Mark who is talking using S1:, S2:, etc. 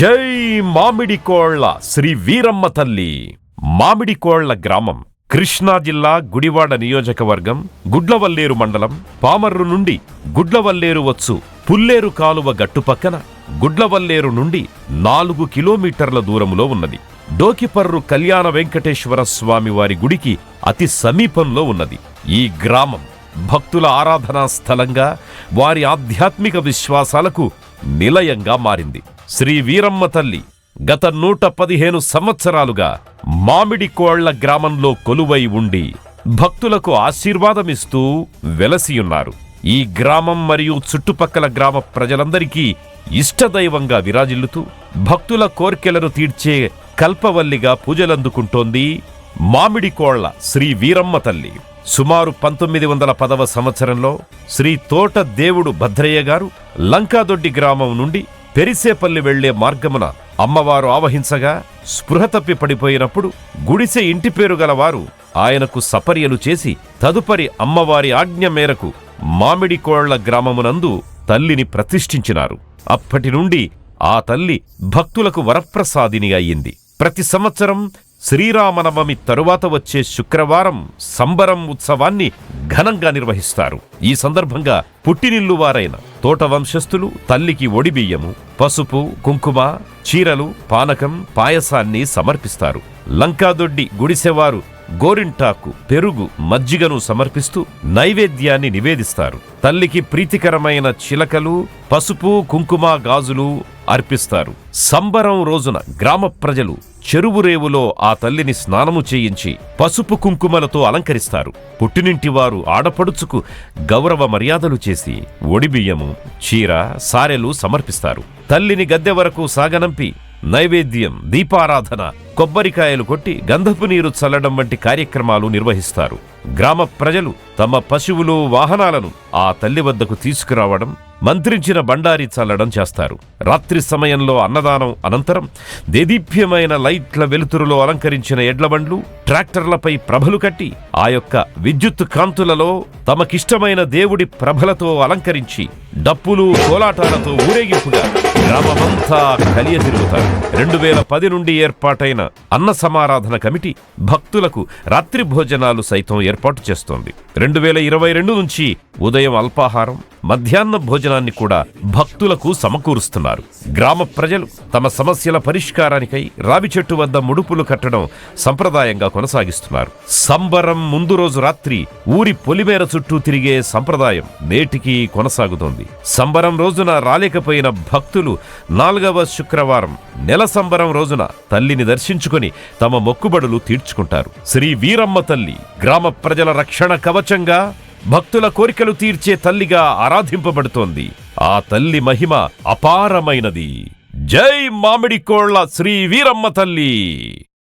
S1: జై మామిడికోళ్ళ శ్రీ వీరమ్మ తల్లి. మామిడికోళ్ళ గ్రామం కృష్ణా జిల్లా గుడివాడ నియోజకవర్గం గుడ్లవల్లేరు మండలం పామర్రు నుండి గుడ్లవల్లేరు వచ్చు పుల్లేరు కాలువ గట్టుపక్కన గుడ్లవల్లేరు నుండి నాలుగు కిలోమీటర్ల దూరంలో ఉన్నది. డోకిపర్రు కళ్యాణ వెంకటేశ్వర స్వామి వారి గుడికి అతి సమీపంలో ఉన్నది. ఈ గ్రామం భక్తుల ఆరాధనా స్థలంగా వారి ఆధ్యాత్మిక విశ్వాసాలకు నిలయంగా మారింది. శ్రీ వీరమ్మ తల్లి గత నూట పదిహేను సంవత్సరాలుగా మామిడి కోళ్ళ గ్రామంలో కొలువై ఉండి భక్తులకు ఆశీర్వాదమిస్తూ వెలసియున్నారు. ఈ గ్రామం మరియు చుట్టుపక్కల గ్రామ ప్రజలందరికీ ఇష్టదైవంగా విరాజిల్లుతూ భక్తుల కోర్కెలను తీర్చే కల్పవల్లిగా పూజలందుకుంటోంది మామిడి కోళ్ళ శ్రీ వీరమ్మ తల్లి. సుమారు పంతొమ్మిది వందల పదవ సంవత్సరంలో శ్రీ తోట దేవుడు భద్రయ్య గారు లంకాదొడ్డి గ్రామం నుండి పెరిసేపల్లి వెళ్ళే మార్గమున అమ్మవారు ఆవహించగా స్పృహ తప్పి పడిపోయినప్పుడు గుడిసె ఇంటి పేరు గలవారు ఆయనకు సపర్యలు చేసి తదుపరి అమ్మవారి ఆజ్ఞ మేరకు మామిడికోళ్ళ గ్రామమునందు తల్లిని ప్రతిష్ఠించినారు. అప్పటి నుండి ఆ తల్లి భక్తులకు వరప్రసాదిని అయ్యింది. ప్రతి సంవత్సరం శ్రీరామనవమి తరువాత వచ్చే శుక్రవారం సంబరం ఉత్సవాన్ని ఘనంగా నిర్వహిస్తారు. ఈ సందర్భంగా పుట్టినిల్లు వారైన తోట వంశస్థులు తల్లికి ఒడిబియ్యము పసుపు కుంకుమ చీరలు పానకం పాయసాన్ని సమర్పిస్తారు. లంకాదొడ్డి గుడిసెవారు గోరింటాకు పెరుగు మజ్జిగను సమర్పిస్తూ నైవేద్యాన్ని నివేదిస్తారు. తల్లికి ప్రీతికరమైన చిలకలు పసుపు కుంకుమ గాజులు అర్పిస్తారు. సంబరం రోజున గ్రామ ప్రజలు చెరువు రేవులో ఆ తల్లిని స్నానము చేయించి పసుపు కుంకుమలతో అలంకరిస్తారు. పుట్టినింటి వారు ఆడపడుచుకు గౌరవ మర్యాదలు చేసి ఒడిబియ్యము చీర సారెలు సమర్పిస్తారు. తల్లిని గద్దె వరకు సాగనంపి నైవేద్యం దీపారాధన కొబ్బరికాయలు కొట్టి గంధపు నీరు చల్లడం వంటి కార్యక్రమాలు నిర్వహిస్తారు. గ్రామ ప్రజలు తమ పశువులు వాహనాలను ఆ తల్లి వద్దకు తీసుకురావడం మంత్రించిన బండారి చల్లడం చేస్తారు. రాత్రి సమయంలో అన్నదానం అనంతరం దేదీప్యమైన లైట్ల వెలుతురులో అలంకరించిన ఎడ్లబండ్లు ట్రాక్టర్లపై ప్రభలు కట్టి ఆ యొక్క విద్యుత్ కాంతులలో తమకిష్టమైన దేవుడి ప్రభలతో అలంకరించి డప్పులు కోలాటాలతో ఊరేగింపుగా గ్రామమంతా కలియ తిరుగుతారు రెండు వేల పది నుండి ఏర్పాటైన అన్న సమారాధన కమిటీ భక్తులకు రాత్రి భోజనాలు సైతం ఏర్పాటు చేస్తోంది. రెండు వేల ఇరవై రెండు నుంచి ఉదయం అల్పాహారం మధ్యాహ్న భోజనాన్ని కూడా భక్తులకు సమకూరుస్తున్నారు. గ్రామ ప్రజలు తమ సమస్యల పరిష్కారానికై రావి చెట్టు వద్ద ముడుపులు కట్టడం సంప్రదాయంగా కొనసాగిస్తున్నారు. సంబరం ముందు రోజు రాత్రి ఊరి పొలిమేర చుట్టూ తిరిగే సంప్రదాయం నేటికి కొనసాగుతోంది. సంబరం రోజున రాలేకపోయిన భక్తులు నాలుగవ శుక్రవారం నెల సంబరం రోజున తల్లిని దర్శించుకొని తమ మొక్కుబడులు తీర్చుకుంటారు. శ్రీ వీరమ్మ తల్లి గ్రామ ప్రజల రక్షణ ప్రపంచంగా భక్తుల కోరికలు తీర్చే తల్లిగా ఆరాధింపబడుతోంది. ఆ తల్లి మహిమ అపారమైనది. జై మామిడి కోళ్ళ శ్రీ వీరమ్మ తల్లి!